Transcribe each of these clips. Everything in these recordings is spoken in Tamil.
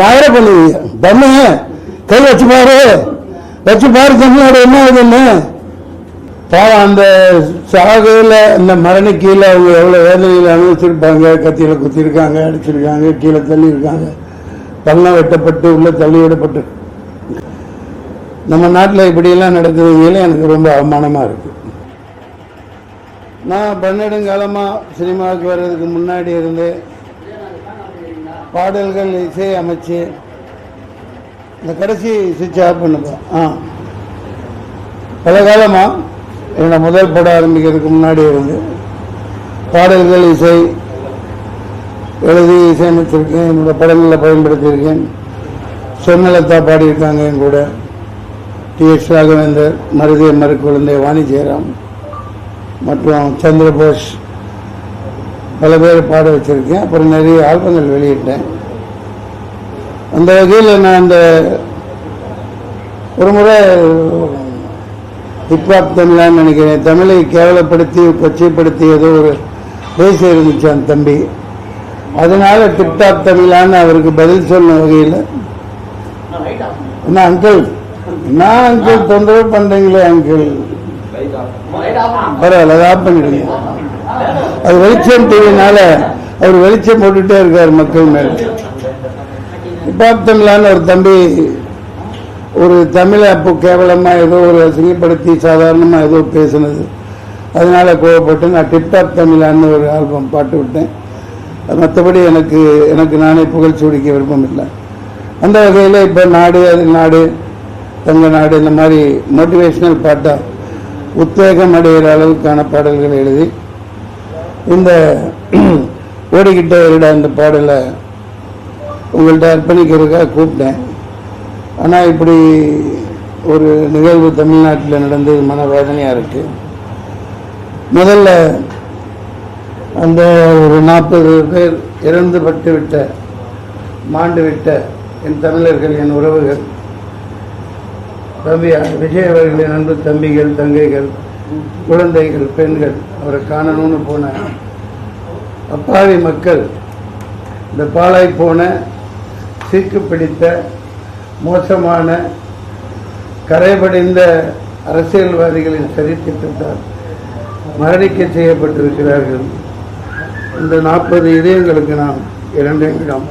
மயிர பண்ணுவீங்க தண்ணி கை வச்சு பாரு வச்சு பாரு தமிழ்நாடு என்ன ஆகுதுன்னு பாவம் அந்த சாகையில் இந்த மரணி கீழே அவங்க எவ்வளோ வேதனையில் அனுபவிச்சிருப்பாங்க கத்தியில் குத்திருக்காங்க அடிச்சிருக்காங்க கீழே தள்ளியிருக்காங்க. பள்ளம் வெட்டப்பட்டு உள்ளே தள்ளி விடப்பட்டு. நம்ம நாட்டில் இப்படியெல்லாம் நடக்குதுங்களே எனக்கு ரொம்ப அவமானமாக இருக்குது நான் பன்னெடுங்காலமாக சினிமாவுக்கு வர்றதுக்கு முன்னாடி இருந்து பாடல்கள் இசை அமைச்சு இந்த கடைசி சுவிட்ச் ஆஃப் பண்ணுப்போம் ஆ. பல காலமாக என்னோட முதல் படம் ஆரம்பிக்கிறதுக்கு முன்னாடி இருந்து பாடல்கள் இசை எழுதி இசையமைச்சிருக்கேன் என்னோட படங்களில் பயன்படுத்தியிருக்கேன். சொன்னலத்தா பாடியிருக்காங்க என் கூட. டி. எஸ் ராகவேந்தர் மருதிய மறு குழந்தை வாணி ஜெயராம் மற்றும் சந்திரபோஷ் பல பேர் பாட வச்சிருக்கேன். அப்புறம் நிறைய ஆல்பங்கள் வெளியிட்டேன். அந்த வகையில் நான் அந்த ஒரு முறை ஹிப்ஹாப் தமிழான்னு நினைக்கிறேன். தமிழை கேவலப்படுத்தி கொச்சைப்படுத்தி ஏதோ ஒரு பேச இருந்துச்சு அந்த தம்பி. அதனால டிப்டாப் தமிழான்னு அவருக்கு பதில் சொன்ன வகையில் என்ன அங்கிள் என்ன அங்கிள் தொந்தரவு பண்ணுறீங்களே அங்கிள் பரவாயில்ல அதை ஆஃப் பண்ணிடுங்க. அது வெளிச்சம் டிவினால அவர் வெளிச்சம் போட்டுட்டே இருக்கார் மக்கள் மேல். ஹிப்ஹாப் தமிழான்னு ஒரு தம்பி ஒரு தமிழை அப்போ கேவலமா ஏதோ ஒரு அசிங்கப்படுத்தி சாதாரணமா ஏதோ பேசுனது. அதனால கோவப்பட்டு நான் டிப்டாப் தமிழான்னு ஒரு ஆல்பம் பாட்டு விட்டேன். மற்றபடி எனக்கு எனக்கு நானே புகழ் சூடிக்க விருப்பம் இல்லை அந்த வகையில் இப்போ நாடு அது நாடு தங்க நாடு இந்த மாதிரி மோட்டிவேஷனல் பாட்டாக உத்வேகம் அடைகிற அளவுக்கான பாடல்கள் எழுதி இந்த ஓடிக்கிட்ட இருட இந்த பாடலை உங்கள்கிட்ட அர்ப்பணிக்கிறதுக்காக கூப்பிட்டேன். ஆனால் இப்படி ஒரு நிகழ்வு தமிழ்நாட்டில் நடந்தது மனவேதனையாக இருக்கு. முதல்ல அந்த ஒரு நாற்பது பேர் இறந்து பட்டு விட்ட மாண்டு விட்ட என் தமிழர்கள் என் உறவுகள் தம்பி விஜய் அவர்களின் அன்பு தம்பிகள் தங்கைகள் குழந்தைகள் பெண்கள் அவரை காணணும்னு போன அப்பாவி மக்கள் இந்த பாலாய் போன சீக்கு பிடித்த மோசமான கரைபடைந்த அரசியல்வாதிகளின் சரித்திட்டத்தால் மரணிக்க செய்யப்பட்டிருக்கிறார்கள். இந்த நாற்பது இதயங்களுக்கு நாம் இரண்டு நிமிடம்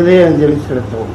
இதய அஞ்சலி செலுத்துவோம்.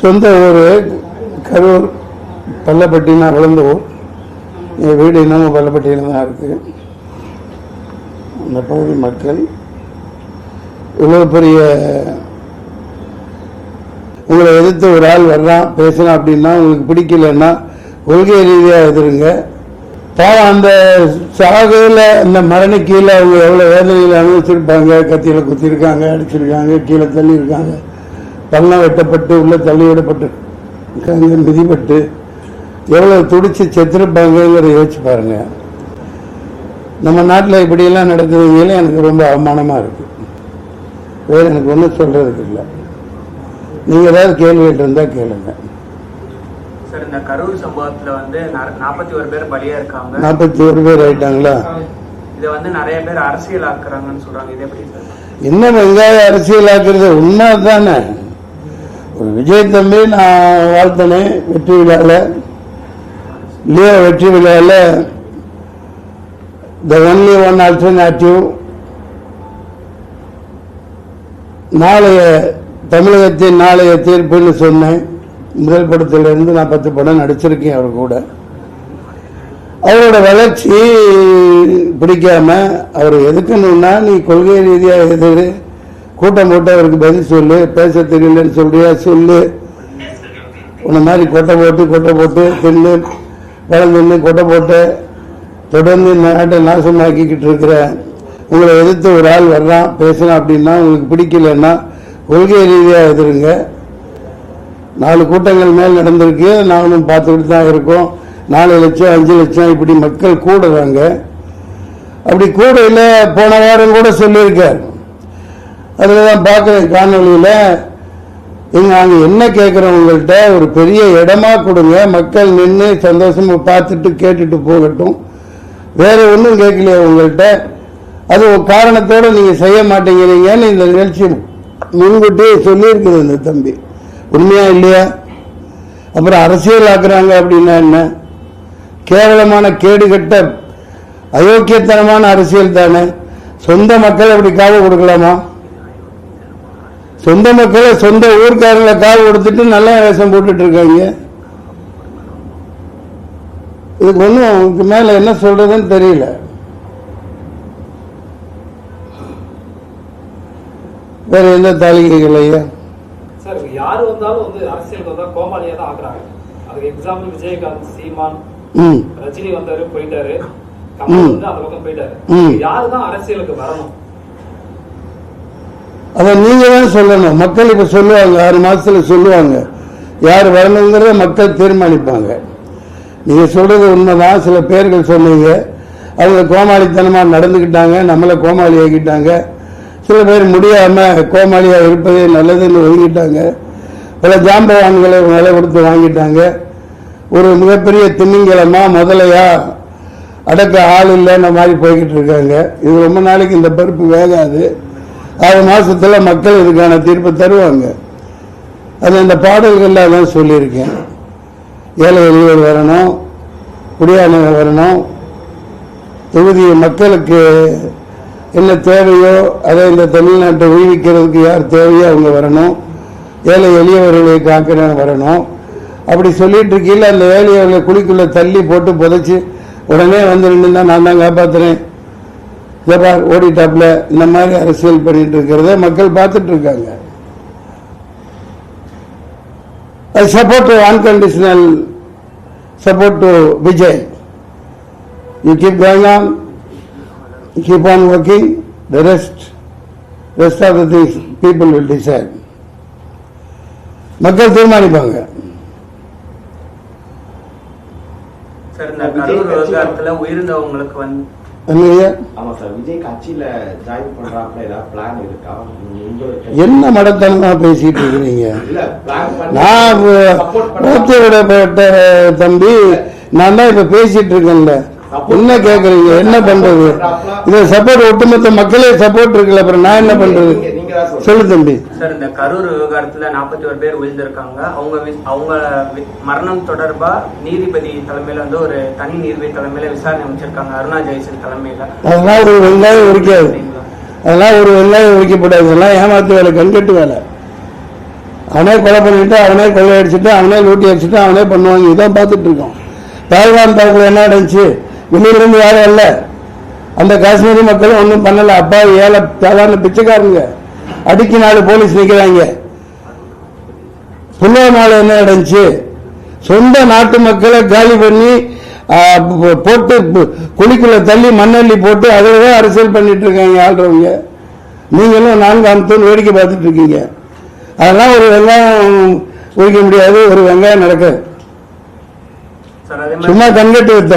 சொந்த ஊர் கரூர் பள்ளப்பட்டினா வளர்ந்த ஊர் என் வீடு இன்னமும் பள்ளப்பட்டியில் தான் இருக்குது அந்த பகுதி மக்கள் இவ்வளோ பெரிய உங்களை எதிர்த்து ஒரு ஆள் வர்றான் பேசுகிறான் அப்படின்னா உங்களுக்கு பிடிக்கலன்னா கொள்கை ரீதியாக எதிருங்க. பாவம் அந்த சாகையில் அந்த மரண கீழே அவங்க எவ்வளோ வேதனையில் அனுபவிச்சிருப்பாங்க கத்தியில் குத்திருக்காங்க அடிச்சிருக்காங்க கீழே தள்ளியிருக்காங்க. பள்ளம் வெட்டப்பட்டு உள்ள தள்ளி விடப்பட்டு இருக்காங்க, மிதிப்பட்டு எவ்வளவு துடிச்சு செத்துருப்பாங்கிறத யோசிச்சு பாருங்க. நம்ம நாட்டில் இப்படியெல்லாம் நடக்குதுங்களே எனக்கு ரொம்ப அவமானமா இருக்கு. வேற எனக்கு ஒன்றும் சொல்றதுக்கு இல்லை. நீங்க ஏதாவது கேள்விகள் இருந்தா கேளுங்க. சார் இந்த கரூர் சம்பவத்துல வந்து நாற்பத்தி ஒரு பேர் பலியா இருக்காங்க. நாற்பத்தி ஒரு பேர் ஆயிட்டாங்களா? இதை வந்து நிறைய பேர் அரசியல் ஆக்குறாங்கன்னு சொல்றாங்க. இது எப்படி சார்? என்ன வெங்காய அரசியலாக்குறது? உண்மை தானே ஒரு விஜய் தம்பி நான் வாழ்த்தினேன் வெற்றி விழாவில் லியோ வெற்றி விழாவில் த ஒன்லி ஒன் ஆல்டர்னேட்டிவ் நாளைய தமிழகத்தின் நாளைய தீர்ப்புன்னு சொன்னேன். முதல் படத்திலிருந்து நான் பத்து படம் நடிச்சிருக்கேன் அவர் கூட. அவரோட வளர்ச்சி பிடிக்காம அவர் எதுக்குன்னு நீ கொள்கை ரீதியாக எதிர் கூட்டம் போட்டு அவருக்கு பதில் சொல்லு பேச தெரியலன்னு சொல்றியா சொல்லு. உன்னை மாதிரி கொட்டை போட்டு கொட்டை போட்டு தின்னு பழம் தின்னு கொட்டை போட்டு தொடர்ந்து இந்த நாட்டை நாசமாக்கிக்கிட்டு இருக்கிற உங்களை எதிர்த்து ஒரு ஆள் வர்றான் பேசுறான் அப்படின்னா உங்களுக்கு பிடிக்கலன்னா கொள்கை ரீதியாக எதிருங்க. நாலு கூட்டங்கள் மேல் நடந்திருக்கு நாங்களும் பார்த்துக்கிட்டு தான் இருக்கோம். நாலு லட்சம் அஞ்சு லட்சம் இப்படி மக்கள் கூடுறாங்க. அப்படி கூடையில் போன வாரம் கூட சொல்லியிருக்கார். அதில் தான் பார்க்குறேன் காணொலியில் நீங்கள் நாங்கள் என்ன கேட்குறோம் உங்கள்கிட்ட ஒரு பெரிய இடமா கொடுங்க. மக்கள் நின்று சந்தோஷமாக பார்த்துட்டு கேட்டுட்டு போகட்டும். வேறு ஒன்றும் கேட்கலையே உங்கள்கிட்ட அது ஒரு காரணத்தோடு நீங்கள் செய்ய மாட்டேங்கிறீங்கன்னு இந்த நிகழ்ச்சி முன்கூட்டியே சொல்லியிருக்குது இந்த தம்பி. உண்மையா இல்லையா? அப்புறம் அரசியல் ஆக்குறாங்க அப்படின்னா என்ன? கேவலமான கேடுகட்ட அயோக்கியத்தனமான அரசியல் தானே? சொந்த மக்கள் அப்படி காவல் கொடுக்கலாமா? சொந்த மக்களை சொந்த ஊர்க்காரங்களை காவு கொடுத்துட்டு நல்ல வேஷம் போட்டுட்டு இருக்காங்க. இதுக்கு ஒன்றும் இதுக்கு மேல என்ன சொல்றதுன்னு தெரியல. வேற எந்த தாலிகைகள் ஐயா? சார் யாரு வந்தாலும் வந்து அரசியலுக்கு வந்தா கோமாளியா தான் ஆக்குறாங்க. அதுக்கு எக்ஸாம்பிள் விஜயகாந்த் சீமான் ரஜினி வந்தாரு போயிட்டாரு. கமல் வந்து அந்த பக்கம் போயிட்டாரு. யாரு தான் அரசியலுக்கு வரணும்? அதை நீங்கள் தான் சொல்லணும். மக்கள் இப்போ சொல்லுவாங்க ஆறு மாதத்தில் சொல்லுவாங்க. யார் வரணுங்கிறத மக்கள் தீர்மானிப்பாங்க. நீங்கள் சொல்கிறது உண்மைதான். சில பேர்கள் சொன்னீங்க. அவங்க கோமாளித்தனமாக நடந்துக்கிட்டாங்க. நம்மளை கோமாளி ஆக்கிட்டாங்க. சில பேர் முடியாமல் கோமாளியாக இருப்பதே நல்லதுன்னு ஒதுங்கிட்டாங்க. பல ஜாம்பவான்களை விலை கொடுத்து வாங்கிட்டாங்க. ஒரு மிகப்பெரிய திமிங்கலமாக முதலையா அடக்க ஆள் இல்லைன்ற மாதிரி போய்கிட்டு இருக்காங்க. இது ரொம்ப நாளைக்கு இந்த பருப்பு வேகாது. ஆறு மாசத்துல மக்கள் இதுக்கான தீர்ப்பு தருவாங்க. அது அந்த பாடல்கள்ல தான் சொல்லியிருக்கேன். ஏழை எளியவர் வரணும் குடியானவர் வரணும். தொகுதி மக்களுக்கு என்ன தேவையோ அதை இந்த தமிழ்நாட்டை உய்விக்கிறதுக்கு யார் தேவையோ அவங்க வரணும். ஏழை எளியவர்களை காக்கிறவங்க வரணும். அப்படி சொல்லிட்டு இருக்கையில் அந்த ஏழையவர்களை குழிக்குள்ள தள்ளி போட்டு புதைச்சி உடனே வந்து நின்று தான் நான் தான் காப்பாத்துறேன். ஜபார் ஓடிட்டாப்ல இந்த மாதிரி அரசியல் பண்ணிட்டு இருக்கிறத மக்கள் பார்த்துட்டு இருக்காங்க I support unconditional support to Vijay you keep going on keep on working the rest rest of the things people will decide மக்கள் தீர்மானிப்பாங்க சார் இந்த கரூர் விவகாரத்தில் உயிரிழந்தவங்களுக்கு வந்து என்ன மடத்தனமா பேசிட்டு இருக்கிறீங்க? நான் மூத்த விடப்பட்ட தம்பி நான் தான் இப்ப பேசிட்டு இருக்கேன்ல. என்ன கேக்குறீங்க? என்ன பண்றது? இத சப்போர்ட் ஒட்டுமொத்த மக்களே சப்போர்ட் இருக்குல்ல அப்புறம் நான் என்ன பண்றது. சொல்லு. தம்பி. சார் இந்த கரூர் விவகாரத்துல நாற்பத்தி ஒரு பேர் உயிர்ந்திருக்காங்க. அவங்க அவங்க மரணம் தொடர்பா நீதிபதி தலைமையில வந்து ஒரு தனி நீதிபதி தலைமையில விசாரணை அமைச்சிருக்காங்க. அருணா ஜெயசன் தலைமையில. அதெல்லாம் ஒரு வெங்காயம் உரிக்காது. அதெல்லாம் ஒரு வெங்காயம் உரிக்கப்படாது. இதெல்லாம் ஏமாத்து வேலை கண்கட்டு வேலை. அவனே கொலை பண்ணிட்டு அவனே கொள்ளை அடிச்சுட்டு அவனே லூட்டி அடிச்சுட்டு அவனே பண்ணுவாங்க. இதான் பார்த்துட்டு இருக்கோம் தாய்வான் தாக்குல என்ன நடந்துச்சு? வெளியிலிருந்து யாரும் இல்ல. அந்த காஷ்மீரி மக்களும் ஒன்றும் பண்ணல. அப்பா ஏழை சாதாரண பிச்சைக்காரங்க. அடிக்கு நாலு போலீஸ் நிக்கிறாங்க. புல்வாமால என்ன நடந்துச்சு? சொந்த நாட்டு மக்களை காலி பண்ணி போட்டு குழிக்குள்ள தள்ளி மண்ணள்ளி போட்டு அதில் அரசியல் பண்ணிட்டு இருக்காங்க ஆள்றவங்க. நீங்களும் நான்கு அம்சம் வேடிக்கை பார்த்துட்டு இருக்கீங்க. அதெல்லாம் ஒரு வெங்காயம் உரிக்க முடியாது ஒரு வெங்காயம் அதே சும்மா கண்கட்டு வித்த.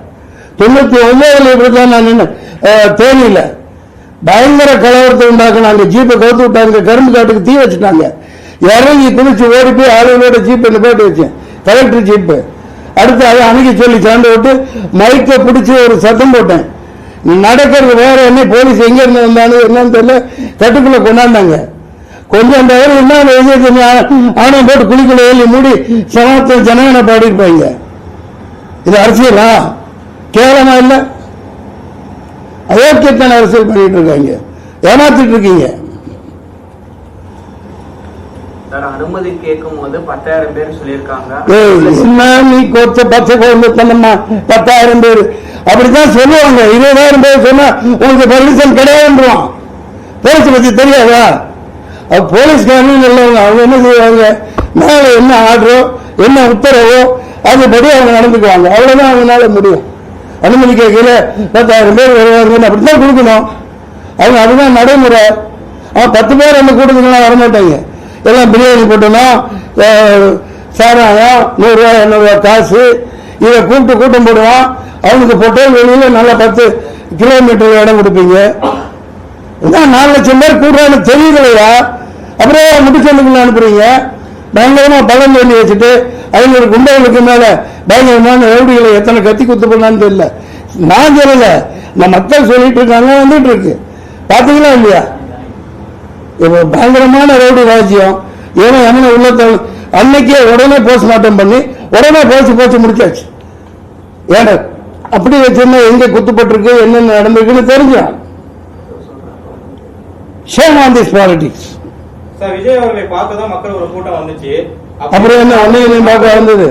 தொண்ணூத்தி ஒன்பதுல இப்படிதான் நான் நின்று தேனியில. பயங்கர கலவரத்தை உண்டாக்குனாங்க. ஜீப்பை கவுத்து விட்டாங்க. கரும்பு காட்டுக்கு தீ வச்சுட்டாங்க. இறங்கி குளிச்சு ஓடி போய் ஜீப்பை என்ன போட்டு வச்சேன். கலெக்டர் ஜீப்பு அடுத்து அதை அணுகி சொல்லி சாண்டு விட்டு மைக்கை பிடிச்சி ஒரு சத்தம் போட்டேன். நடக்கிறது வேற என்ன? போலீஸ் எங்க இருந்து வந்தாலும் என்னன்னு தெரியல. கட்டுக்குள்ள கொண்டாந்தாங்க. கொஞ்சம் தவிர என்ன விஜயத்தை ஆணையம் போட்டு குளிக்குள்ள ஏறி மூடி சமத்துவ ஜனகனை பாடியிருப்பாங்க இது அரசியலா? கேவலமா இல்ல? அயோக்கியத்தான அரசியல் பண்ணிட்டு இருக்காங்க. ஏமாத்திட்டு இருக்கீங்க. அனுமதி கேட்கும் போது பத்தாயிரம் பேர் சொல்லியிருக்காங்க. பத்தாயிரம் பேர். அப்படித்தான் சொல்லுவாங்க. இருபதாயிரம் பேர் சொன்னா உங்களுக்கு பர்மிஷன் கிடையாதுன்றான் போலீஸ் பத்தி தெரியாதா? அது போலீஸ்காரனும் நல்லவங்க. அவங்க என்ன செய்வாங்க? மேல என்ன ஆர்டரோ என்ன உத்தரவோ அதுபடி அவங்க நடந்துக்குவாங்க. அவ்வளவுதான் அவங்களால முடியும். அனுமதி கேட்கல. பத்தாயிரம் பேர் வருவாங்க அப்படித்தான் கொடுக்கணும். அவங்க அதுதான் நடைமுறை. ஆ பத்து பேர் அந்த கூட்டத்துக்குலாம் வரமாட்டாங்க எல்லாம் பிரியாணி போட்டணும் சாராயம் நூறுரூவா இரநூறுவா காசு. இதை கூப்பிட்டு கூட்டம் போடுவான். அவனுக்கு பொட்டல் வெளியில் நல்லா பத்து கிலோமீட்டர் இடம் கொடுப்பீங்க. இதான் நாலு லட்சம் பேர் கூடுறான்னு தெரியலையா? அப்புறம் முடிச்சவனுக்குள்ள அனுப்புறீங்க? பயங்கரமாக பழம் சொல்லி வச்சுட்டு ஐநூறு குண்டர்களுக்கு மேல பயங்கரமான ரவுடிகளை எத்தனை கத்தி குத்து பண்ணான்னு தெரியல. நான் சொல்லல. நான் மக்கள் சொல்லிட்டு இருக்காங்க வந்துட்டு இருக்கு. பாத்தீங்களா இல்லையா? பயங்கரமான ரவுடி ராஜ்யம். ஏன்னா என்ன உள்ளத்த அன்னைக்கே உடனே போஸ்ட்மார்ட்டம் பண்ணி உடனே போச்சு போச்சு முடிச்சாச்சு. ஏன்னா அப்படி வச்சிருந்தா எங்க குத்துப்பட்டிருக்கு என்னென்ன நடந்திருக்குன்னு தெரிஞ்சான் shame on this politics sir Vijay அவர்களை பார்க்க தான் மக்கள் ஒரு கூட்டம் வந்துச்சு. அப்புறம் என்ன ஒன்னையும் பார்க்க வந்தது.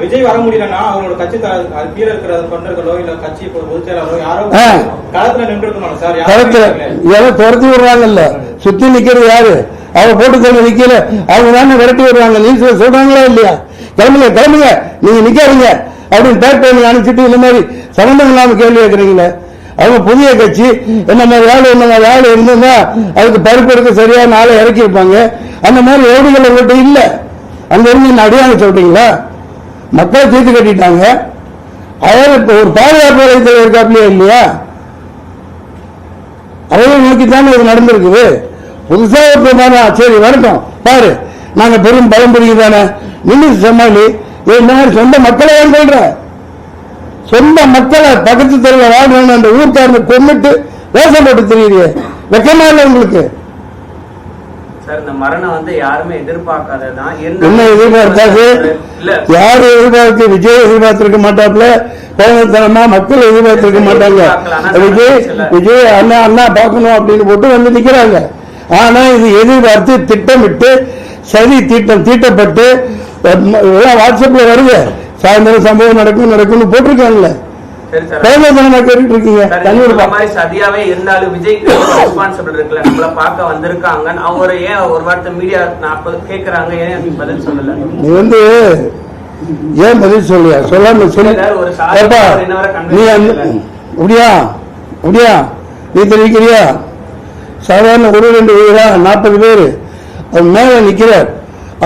விஜய் வர முடியலன்னா அவங்களோட கட்சி கீழே இருக்கிற தொண்டர்களோ இல்ல கட்சி பொதுச் செயலாளரோ யாரோ. களத்துல நின்று இருக்கணும் சார் இல்லைங்களே. யாரோ துரத்தி விடுறாங்கல்ல. சுத்தி நிக்கிறது யாரு? அவங்க போட்டு தள்ள நிக்கல. அவங்க தானே விரட்டி விடுறாங்க. நியூஸ்ல சொல்றாங்களா இல்லையா? கிளம்புங்க கிளம்புங்க. நீங்க நிக்காதீங்க. அப்படின்னு பேக் பண்ணி அனுப்பிச்சிட்டு இந்த மாதிரி சம்பந்தம் இல்லாம கேள்வி கேட்கறீங்களே. அவங்க புதிய கட்சி என்ன மாதிரி ஆளு என்ன மாதிரி ஆளு இருந்திருந்தா அதுக்கு பருப்பு எடுக்க சரியான ஆளை இறக்கி இருப்பாங்க அந்த மாதிரி ஓடிகள் உங்கள்கிட்ட இல்லை. அங்க இருந்து என்ன அடியாங்க சொல்றீங்களா? மக்கள் தீர்த்து கட்டிட்டாங்க. அவர் ஒரு பாதுகாப்பு வலைத்தலை இருக்காப்லையா இல்லையா? அவளை நோக்கி தானே இது நடந்திருக்குது. புதுசாக ஒரு சரி வரட்டும். பாரு நாங்க பெரும் பலம் புரியுதானே நின்று சமாளி என்ன இந்த மாதிரி சொந்த மக்களை ஏன் சொல்ற. சொந்த மக்களை பக்கத்து தெருவில் வாழ்றவங்க அந்த ஊர்க்காரனை கொண்டுட்டு வேஷம் போட்டு தெரியுது. வெக்கமா இல்லை உங்களுக்கு சார் இந்த மரணம் வந்து யாருமே எதிர்பார்க்காததுதான் என்ன எதிர்பார்த்தாது இல்ல. யாரு எதிர்பார்த்து விஜய் எதிர்பார்த்திருக்க மாட்டாப்ல கோபத்தனமா மக்கள் எதிர்பார்த்திருக்க மாட்டாங்க. விஜய் விஜய் அண்ணா அண்ணா பார்க்கணும் அப்படின்னு போட்டு வந்து நிக்கிறாங்க. ஆனா இது எதிர்பார்த்து திட்டமிட்டு சதி திட்டம் தீட்டப்பட்டு வாட்ஸ்அப்ல வருது. சாயந்தரம் சம்பவம் நடக்கும் நடக்கும்னு போட்டிருக்காங்கல்ல. சார் கோபத்தனமா கேட்டுட்டு இருக்கீங்க. தண்ணி மாதிரி சதியாவே இருந்தாலும் விஜய்க்கு ரெஸ்பான்சிபிள் இருக்குல்ல. நம்மள பார்க்க வந்திருக்காங்க அவங்க ஏன் ஒரு வார்த்தை மீடியா நாற்பது கேக்குறாங்க ஏன் பதில் சொல்லல? நீ வந்து ஏன் பதில் சொல்லியா சொல்லாம சொல்லி. நீ அப்படியா அப்படியா நீ தெரிவிக்கிறியா? சாதாரண ஒரு ரெண்டு பேரா? நாற்பது பேர். மேல நிக்கிறார்.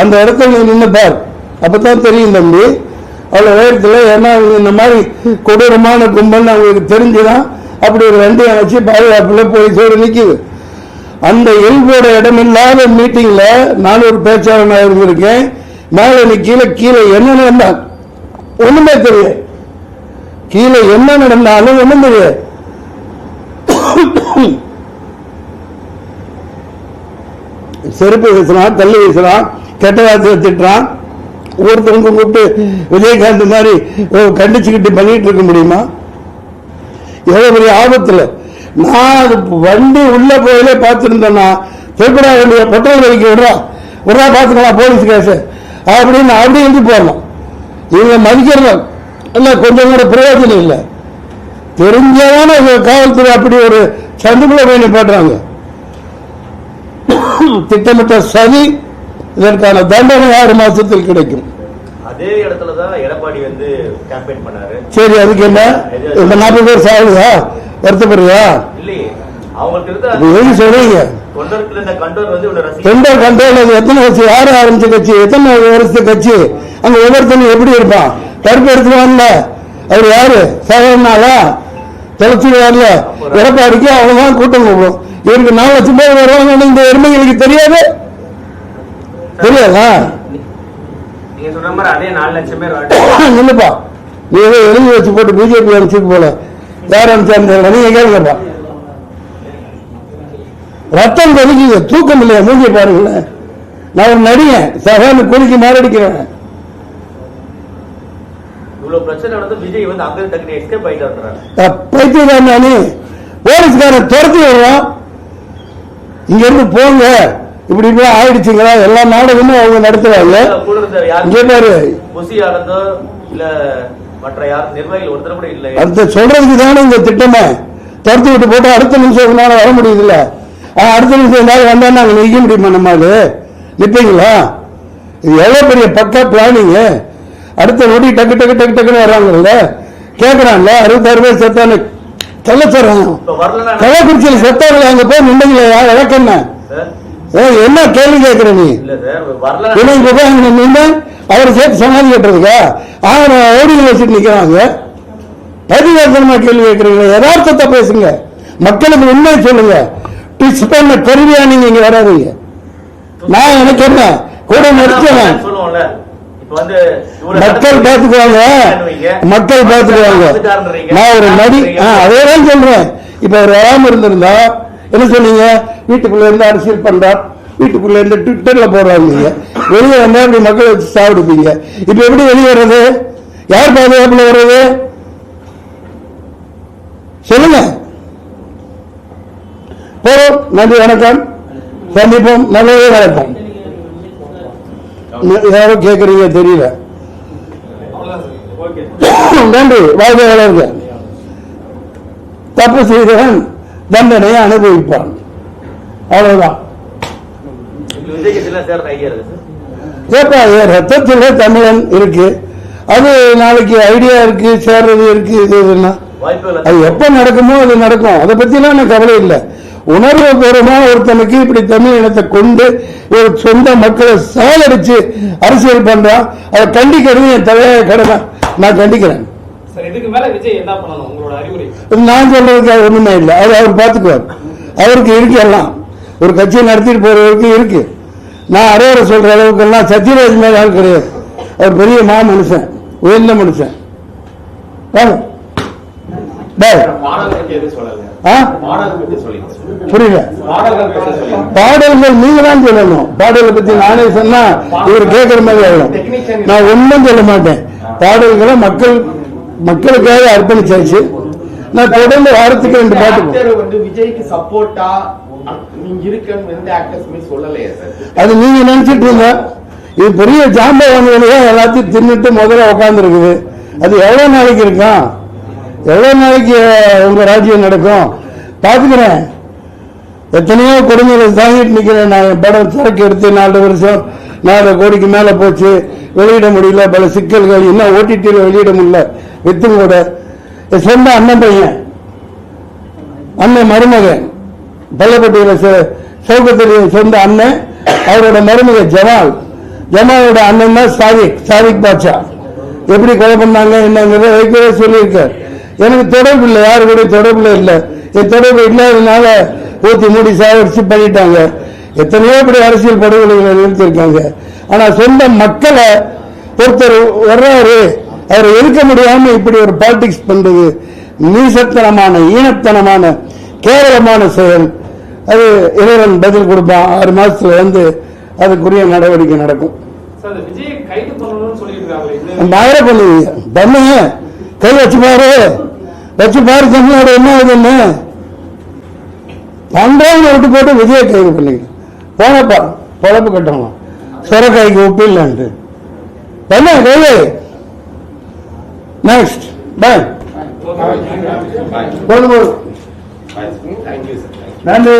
அந்த இடத்துல நீ நின்னு பார். அப்பதான் தெரியும் தம்பி அவ்வளோ நேரத்தில் ஏன்னா இந்த மாதிரி கொடூரமான கும்பல்னு அவங்களுக்கு தெரிஞ்சுதான் அப்படி ஒரு வண்டி பாதுகாப்பில் போய் போலீஸோடு நிற்கிது அந்த எல்போட இடமில்லாத மீட்டிங்கில் நான் ஒரு பேச்சாளனாக இருந்திருக்கேன். மேலே நீ கீழே கீழே என்ன நடந்தான் ஒன்றுமே தெரியாது கீழே என்ன நடந்தாலும் ஒன்றும் தெரியாது செருப்பு வீசுறான் தள்ளி வீசுறான் கெட்ட வார்த்தை திட்டுறான். ஒருத்தருக்கும் கூப்பிட்டு விஜயகாந்த் மாதிரி கண்டிச்சுக்கிட்டு பண்ணிட்டு இருக்க முடியுமா? எவ்வளவு பெரிய ஆபத்துல. நான் வண்டி உள்ள போயிலே பார்த்துருந்தேன்னா திருப்படா வேண்டிய பெட்ரோல் வரைக்கும் விடுறா. விடுறா பார்த்துக்கலாம் போலீஸ் கேஸ். அப்படின்னு அப்படி இருந்து போடலாம் இவங்க மதிக்கிறத இல்ல கொஞ்சம் கூட பிரயோஜனம் இல்லை. தெரிஞ்சதான காவல்துறை அப்படி ஒரு சந்துக்குள்ள போய் நிப்பாட்டுறாங்க. திட்டமிட்ட சதி இதற்கான தண்டனை ஆறு மாசத்தில் கிடைக்கும். அதே இடத்துல தான் எடப்பாடி வந்து கேம்பெயின் பண்ணாரு. சரி அதுக்கு என்ன? இந்த நாற்பது பேர் சாகுதா? வருத்தப்படுறியா? இல்லையே அவங்களுக்கு சொல்றீங்க? கண்ட்ரோல் அது எத்தனை கட்சி? யார் ஆரம்பிச்ச கட்சி? எத்தனை வருஷத்து கட்சி? அங்க ஒவ்வொருத்தனும் எப்படி இருப்பான்? கருப்பு எடுத்துருவான்ல அவர் யாரு? சாதாரணாலா தொலைச்சிடுவார்ல எடப்பாடிக்கு அவ்வளவுதான் கூட்டம் கூடும் இவருக்கு நாலு லட்சம் பேர் வருவாங்கன்னு இந்த எருமைகளுக்கு தெரியாது? தெரியாதா? நீங்க சொல்ற மாதிரி அதே நாலு லட்சம் பேர் நீ ஏதோ எழுதி வச்சு போட்டு பிஜேபி அனுப்பிச்சு போல. யார் அனுப்பிச்சாரு நீங்க கேளுங்கப்பா. ரத்தம் கொதிக்குது. தூக்கம் இல்லையா? மூஞ்சி பாருங்களேன். நான் ஒரு நடிகன். சகான்னு குலுக்கி மாரடிக்கிறேன். பைத்தியதான் நானு. போலீஸ்காரன் துரத்தி விடுறான். இங்க இருந்து போங்க. இப்படி இப்படி ஆயிடுச்சுங்களா? எல்லா நாடகமும் அவங்க நடத்துறாங்க. இங்க பாரு. அடுத்த சொல்றதுக்கு தானே இந்த திட்டமே. துரத்தி விட்டு போட்டு அடுத்த நிமிஷம் உங்களால வர முடியுதுல்ல. அடுத்த நிமிஷம் ஏதாவது வந்தா நாங்க நிக்க முடியுமா நம்மால நிப்பீங்களா? இது எவ்வளவு பெரிய பக்கா பிளானிங் அடுத்த நொடி டக்கு டக்கு டக்கு டக்குன்னு வர்றாங்கல்ல. கேக்குறான்ல அறுபத்தாறு பேர் செத்தானு. சொல்ல சொல்றாங்க கள்ளக்குறிச்சியில் செத்தார்கள் அங்க போய் நின்றீங்களா இழக்கண்ண சார் என்ன கேள்வி கேட்கிற நீ? இல்ல நின்று அவரை சேர்த்து சமாதி கட்டுறதுக்கா? ஆயிரம் ஓடிகள் வச்சுட்டு நிக்கிறாங்க பதிவேசனமா கேள்வி கேட்கறீங்க யதார்த்தத்தை பேசுங்க. மக்களுக்கு உண்மையை சொல்லுங்க. டிச் பண்ண கருவியா நீங்க இங்க வராதீங்க. நான் எனக்கு என்ன? கூட இவ்வளவு மக்கள் பார்த்துக்குவாங்க. மக்கள் பார்த்துக்குவாங்க. நான் ஒரு நடி ஆ, அதேதான் சொல்றேன். இப்ப அவர் வராம இருந்திருந்தா என்ன சொன்னீங்க? வீட்டுக்குள்ள இருந்து அரசியல் பண்றான் வீட்டுக்குள்ள இருந்து ட்விட்டர்ல போடுறாங்க வெளியே வந்தா அப்படி மக்களை வச்சு சாப்பிடுப்பீங்க இப்ப எப்படி வெளியே வர்றது? யார் பாதுகாப்புல வர்றது? சொல்லுங்க. போறோம். நன்றி வணக்கம். சந்திப்போம். நல்லதே வணக்கம் யாரோ கேக்குறீங்க தெரியல. நன்றி. வாழ்க்கை தப்பு செய்தவன் தண்டனையை அனுபவிப்பான் அவ்வளவுதான். உங்களுக்கு ஏப்பா என் தமிழன் இருக்கு. அது நாளைக்கு ஐடியா இருக்கு சேர்றது இருக்கு இது இதுன்னா. அது எப்ப நடக்குமோ அது நடக்கும். அதை பத்திலாம் எனக்கு கவலை இல்லை. உணர்வு பூர்வமா ஒருத்தனுக்கு இப்படி தமிழ் இனத்தை கொண்டு ஒரு சொந்த மக்களை சாலடிச்சு அரசியல் பண்றான். அதை கண்டிக்கிறது என் தலைய கடமை. நான் கண்டிக்கிறேன். நான் சொல்றதுக்கு ஒண்ணுமே இல்லை. அது அவர் பார்த்துக்குவார் அவருக்கு இருக்கு எல்லாம். ஒரு கட்சியை நடத்திட்டு போறவருக்கு இருக்கு. நான் அரையரை சொல்ற அளவுக்கு எல்லாம் சத்யராஜ் மேல ஆள் கிடையாது. அவர் பெரிய மா மனுஷன். உயர்ந்த மனுஷன் புரியல. பாடல்கள் நீங்க தான் சொல்லணும். பாடலை பத்தி நானே சொன்னா இவர் கேட்கிற மாதிரி ஆயிடும். நான் ஒண்ணும் சொல்ல மாட்டேன். பாடல்களை மக்கள் மக்களுக்காக அர்ப்பணிச்சாச்சு. நான் தொடர்ந்து வாரத்துக்கு ரெண்டு பாட்டு வந்து விஜய்க்கு சப்போர்ட்டா அது நீங்க நினைச்சிட்டு இருந்த இது பெரிய ஜாம்பவான்களையே எல்லாத்தையும் தின்னுட்டு முதல்ல உட்கார்ந்து இருக்குது அது எவ்வளவு நாளைக்கு இருக்கும் எவ்வளவு நாளைக்கு உங்க ராஜ்யம் நடக்கும்? பாத்துக்கிறேன் எத்தனையோ கொடுமைகளை தாங்கிட்டு நிக்கிறேன் நான். படம் சரக்கு எடுத்து நாலு வருஷம் நாலு கோடிக்கு மேல போச்சு. வெளியிட முடியல பல சிக்கல்கள். இன்னும் ஓடிடியில் வெளியிட முடியல. வித்தும் கூட என் சொந்த அண்ணன் பையன். அண்ணன் மருமகன். பள்ளப்பட்டியில் சௌகத்திரிய சொந்த அண்ணன் அவரோட மருமக ஜமால். ஜமாலோட அண்ணன் தான் சாதிக் சாதிக் பாட்சா எப்படி கொலை பண்ணாங்க என்னங்கிறத வைக்கவே சொல்லியிருக்கார். எனக்கு தொடர்பு இல்லை யாரு கூட தொடர்பு இல்லை. என் தொடர்பு இல்லாததுனால ஊத்தி மூடி சாவடிச்சு பண்ணிட்டாங்க. எத்தனையோ இப்படி அரசியல் படுகொலைகளை நிறுத்திருக்காங்க ஆனா சொந்த மக்களை ஒருத்தர் வர்றாரு அவரை எதிர்க்க முடியாம இப்படி ஒரு பாலிடிக்ஸ் பண்றது நீசத்தனமான ஈனத்தனமான கேவலமான செயல். அது இறைவன் பதில் கொடுப்பான். ஆறு மாசத்துல வந்து அதுக்குரிய நடவடிக்கை நடக்கும். நாயிர பண்ணுவீங்க பண்ணுங்க கை வச்சு பாரு. வச்சு பாரு தமிழ்நாடு என்ன ஆகுதுன்னு பண்றவங்க விட்டு போட்டு விஜய கைது பண்ணீங்க. போனப்பா பொழப்பு கட்டணும். சொரக்காய்க்கு உப்பு இல்லைன்ட்டு. என்ன கைது. నెక్స్ట్ బాయ్ నండి